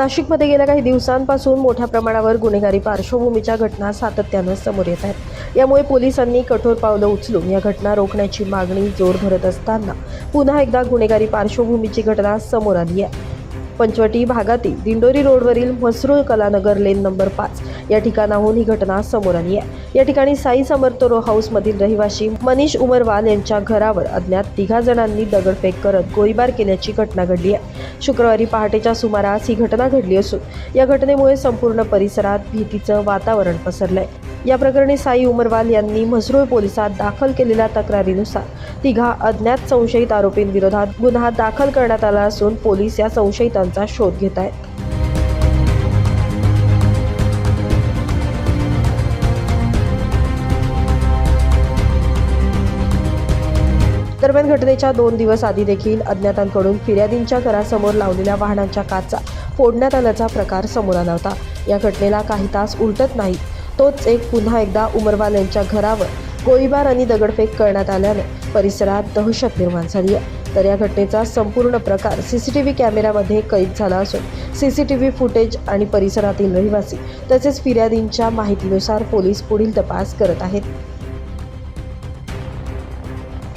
नाशिकमध्ये गेल्या काही दिवसांपासून मोठ्या प्रमाणावर गुन्हेगारी पार्श्वभूमीच्या घटना सातत्यानं समोर येत आहेत. यामुळे पोलिसांनी कठोर पावलं उचलून या घटना रोखण्याची मागणी जोर धरत असताना पुन्हा एकदा गुन्हेगारी पार्श्वभूमीची घटना समोर आली आहे. पंचवटी भागातील दिंडोरी रोडवरील म्हसरूळ कलानगर लेन नंबर पाच या ठिकाणाहून ही घटना समोर आली आहे. या ठिकाणी साई समर्थ रो हाऊसमधील रहिवासी मनीष उमरवाल यांच्या घरावर अज्ञात तिघा जणांनी दगडफेक करत गोळीबार केल्याची घटना घडली आहे. शुक्रवारी पहाटेच्या सुमारास ही घटना घडली असून या घटनेमुळे संपूर्ण परिसरात भीतीचं वातावरण पसरलंय. या प्रकरणी साई उमरवाल यांनी म्हसरूळ पोलिसात दाखल केलेल्या तक्रारीनुसार तिघा अज्ञात संशयित आरोपींविरोधात गुन्हा दाखल करण्यात आला असून पोलीस या संशयितांचा शोध घेत आहेत. दरम्यान घटनेच्या दोन दिवस आधी देखील अज्ञातांकडून फिर्यादींच्या घरासमोर लावलेल्या वाहनांच्या काचा फोडण्यात आल्याचा प्रकार समोर आला होता. या घटनेला काही तास उलटत नाही. तोच एक पुन्हा एकदा उमरवाल यांच्या घरावर गोळीबार आणि दगडफेक करण्यात आल्याने परिसरात दहशत निर्माण झाली आहे. तर या घटनेचा संपूर्ण प्रकार सी सी टी व्ही कॅमेऱ्यामध्ये कैद झाला असून C C T V footage आणि परिसरातील रहिवासी तसेच फिर्यादींच्या माहितीनुसार पोलीस पुढील तपास करत आहेत.